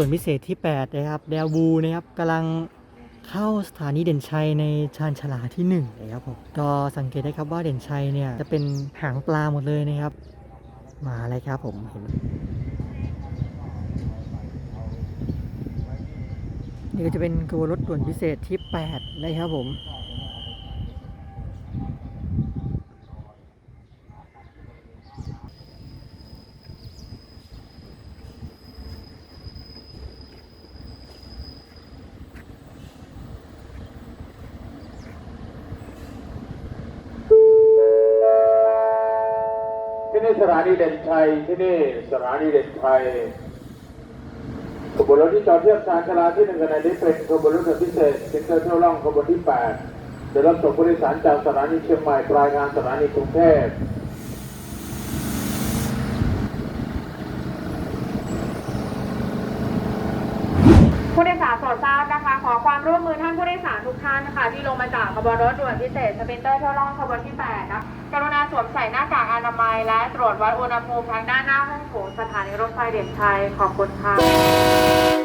วนพิเศษที่ 8 นะครับเดลบูนะครับกำลังเข้าสถานีเด่นชัยในชานชลาที่1นะครับผมก็สังเกตได้ครับว่าเด่นชัยเนี่ยจะเป็นหางปลาหมดเลยนะครับ มาเลยครับผมเห็นนี่ก็จะเป็นกระบวนรถด่วนพิเศษที่ 8 นะครับผม สถานีเด่นชัยที่นี่สถานีเด่นชัยขบวนรถที่จอดเทียบชานชาลาที่หนึ่งขณะนี้เป็นขบวนรถด่วนพิเศษเซ็นเตอร์เที่ยวล่องขบวนที่แปดจะรับส่งผู้โดยสารจากสถานีเชียงใหม่ปลายทางสถานีกรุงเทพ ผู้โดยสารโปรดทราบนะคะ ขอความร่วมมือท่านผู้โดยสารทุกท่านนะคะที่ลงมาจากขบวนรถด่วนพิเศษสเปนเตอร์เที่ยวล่องขบวนที่8นะกรุณาสวมใส่หน้ากากอนามัย และตรวจวัดอุณหภูมิทางด้านหน้าห้องโถงสถานีรถไฟเด่นชัยขอบคุณค่ะ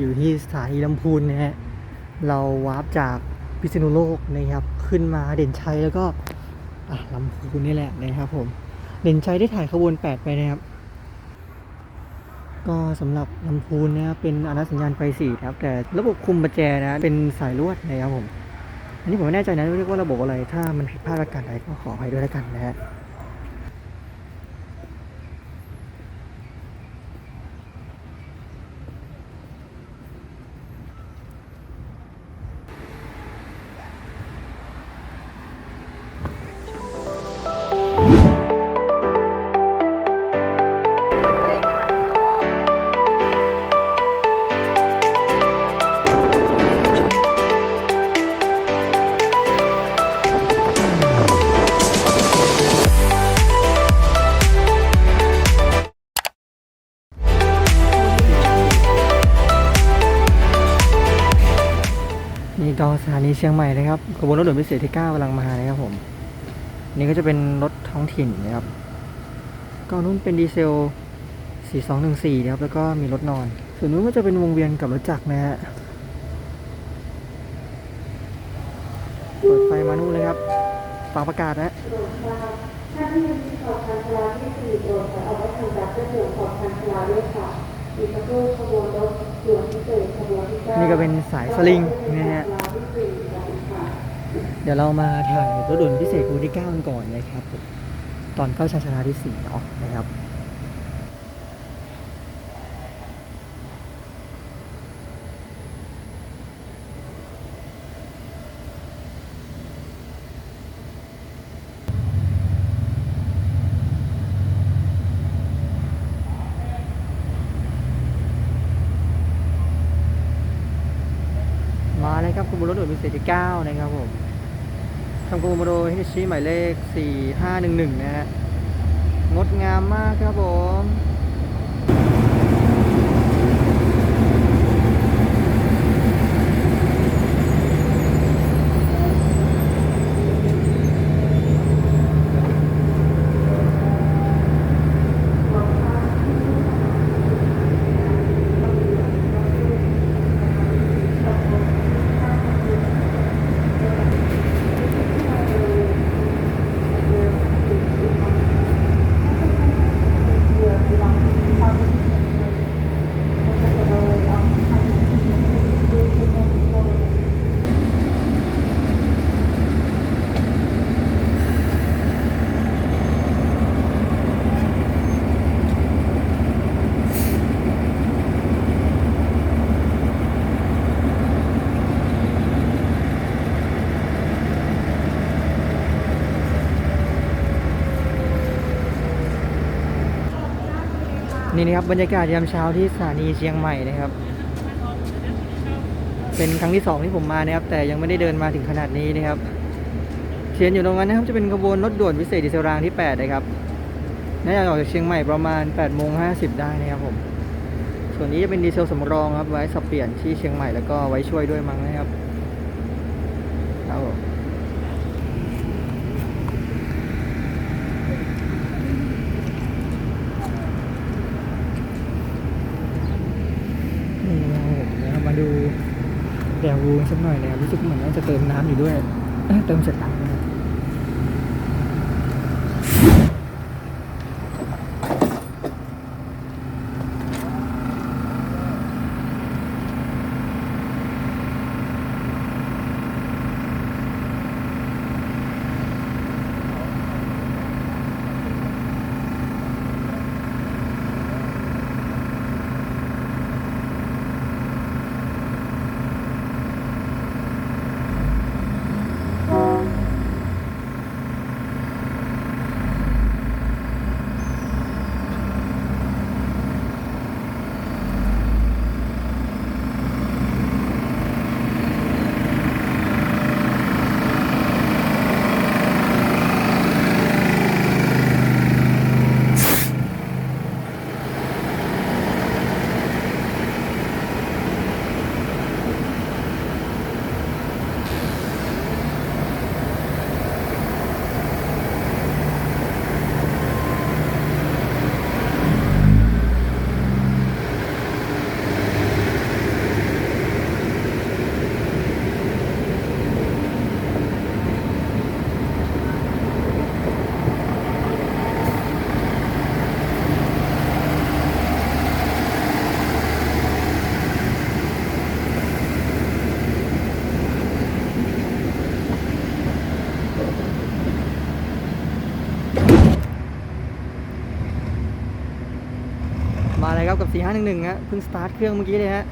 อยู่ที่สถานีลำพูนนะฮะ เราวาร์ปจากพิษณุโลกนะครับ ขึ้นมาเด่นชัยแล้วก็อะลำพูนนี่แหละนะครับผม เด่นชัยได้ถ่ายขบวน 8 ไปนะครับ ก็สำหรับลำพูนนะครับเป็นอนัสัญญาณไฟสีนะครับ แต่ระบบคุมประแจนะเป็นสายลวดนะครับผม อันนี้ผมไม่แน่ใจนะเรียกว่าระบบอะไร ถ้ามันผิดพลาดประการใดก็ขออภัยด้วยแล้วกันนะฮะ เชียงใหม่นะครับขบวนรถด่วนพิเศษที่9กำลังมานะครับผมนี่ก็จะเป็นรถท้องถิ่นนะครับก็นู้นเป็นดีเซล 4214นะครับแล้วก็มีรถนอน ส่วนนู้นก็จะเป็นวงเวียนกับรถจักรนะฮะเปิดไฟมานู่นเลยครับฝากประกาศนะท่านที่ยังมีขอบคันชลาที่สี่โปรดขอเอาไว้ทางรับเพื่อขอบคันชลาด้วยค่ะอีกสักครู่ขบวนรถด่วนพิเศษขบวนที่เก้านี่ก็เป็นสายสลิงนะฮะ เดี๋ยวเรามาถ่ายรถด่วนพิเศษขบวนที่9กันก่อนนะครับผมตอนเข้าชาชาลาที่4เนาะนะครับมาเลยครับขบนรถด่วนพิเศษที่9นะครับผม ทางกโมโดฮิชิหมายเลข 4511 นะฮะ งดงามมากครับผม นี่นะครับบรรยากาศยามเช้าที่สถานีเชียงใหม่นะครับ เป็นครั้งที่สองที่ผมมานะครับ แต่ยังไม่ได้เดินมาถึงขนาดนี้นะครับเขียนอยู่ตรงนั้นนะครับจะเป็นขบวนรถด่วนพิเศษดีเซลรางที่ 8 นะครับน่าจะออกจากเชียงใหม่ประมาณ8โมง50 ได้นะครับผม ส่วนนี้จะเป็นดีเซลสำรองครับไว้สับเปลี่ยนที่เชียงใหม่แล้วก็ไว้ช่วยด้วยมั้งนะครับครับผมนี่นะครับผมนะครับมาดู แกวูสักหน่อยนะครับรู้สึกเหมือนว่าจะเติมน้ำอยู่ด้วยเติมเสร็จแล้ว สี่ห้าหนึ่งหนึ่งฮะเพิ่งสตาร์ทเครื่องเมื่อกี้เลยฮะ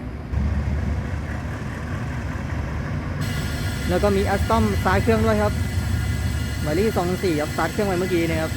แล้วก็มีอัสตอมสตาร์ทเครื่องด้วยครับหมายเลขสองสี่ครับสตาร์ทเครื่องไว้เมื่อกี้นะครับ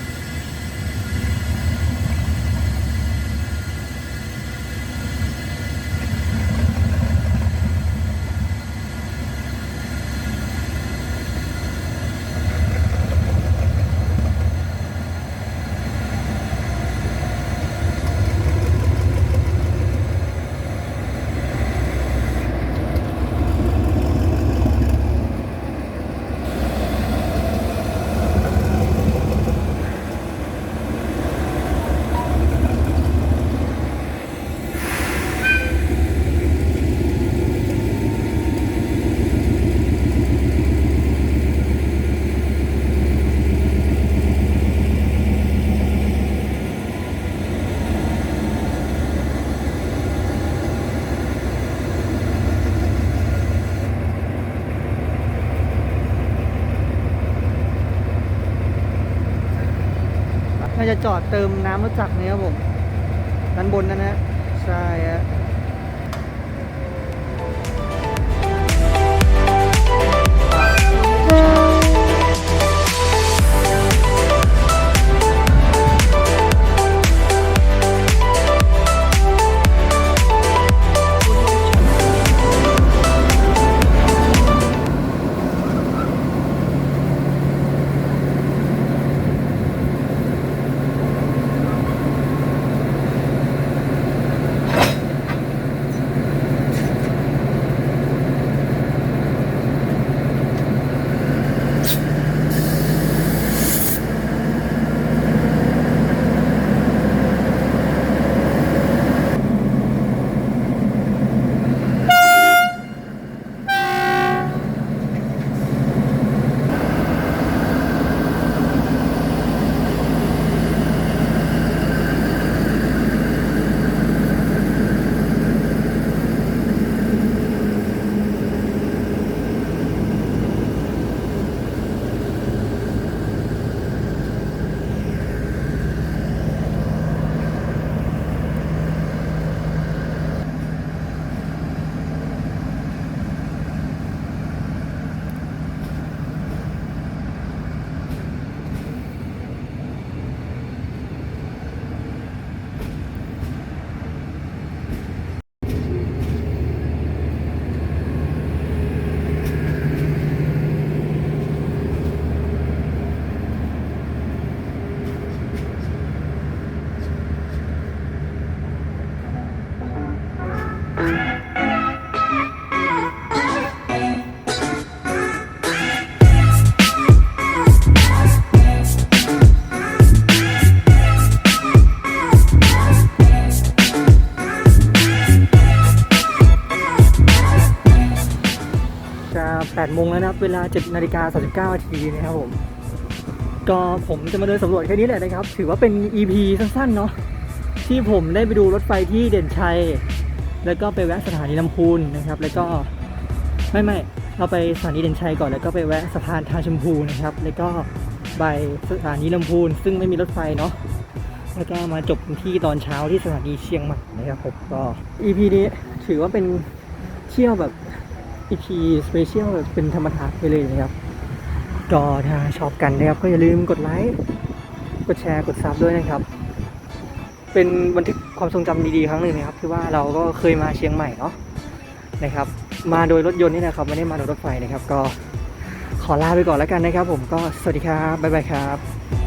เติมน้ำรถจักรเนี่ยครับผมด้านบนนั่นนะฮะใช่ฮะ 8โมงแล้วนะครับเวลา7นาฬิกา39นาทีนะครับผมก็ผมจะมาเดินสำรวจแค่นี้แหละนะครับ ถือว่าเป็น EP สั้นๆเนาะที่ผมได้ไปดูรถไฟที่เด่นชัย แล้วก็ไปแวะสถานีลำพูนนะครับ แล้วก็ไม่ไม่เราไปสถานีเด่นชัยก่อนแล้วก็ไปแวะสะพานทางชมพูนะครับ แล้วก็ไปสถานีลำพูน ซึ่งไม่มีรถไฟเนาะแล้วก็มาจบที่ตอนเช้าที่สถานีเชียงใหม่นะครับผมก็ EP นี้ถือว่าเป็นเที่ยวแบบ EP สเปเชียลแบบเป็นธรรมดาไปเลยนะครับก็ถ้าชอบกันนะครับก็อย่าลืมกดไลค์กดแชร์กดซับด้วยนะครับ เป็นบันทึกความทรงจำดีๆครั้งหนึ่งนะครับคือว่าเราก็เคยมาเชียงใหม่เนาะนะครับ มาโดยรถยนต์นี่นะครับไม่ได้มาโดยรถไฟนะครับ ก็ขอลาไปก่อนแล้วกันนะครับ ผมก็สวัสดีครับบ๊ายบายครับ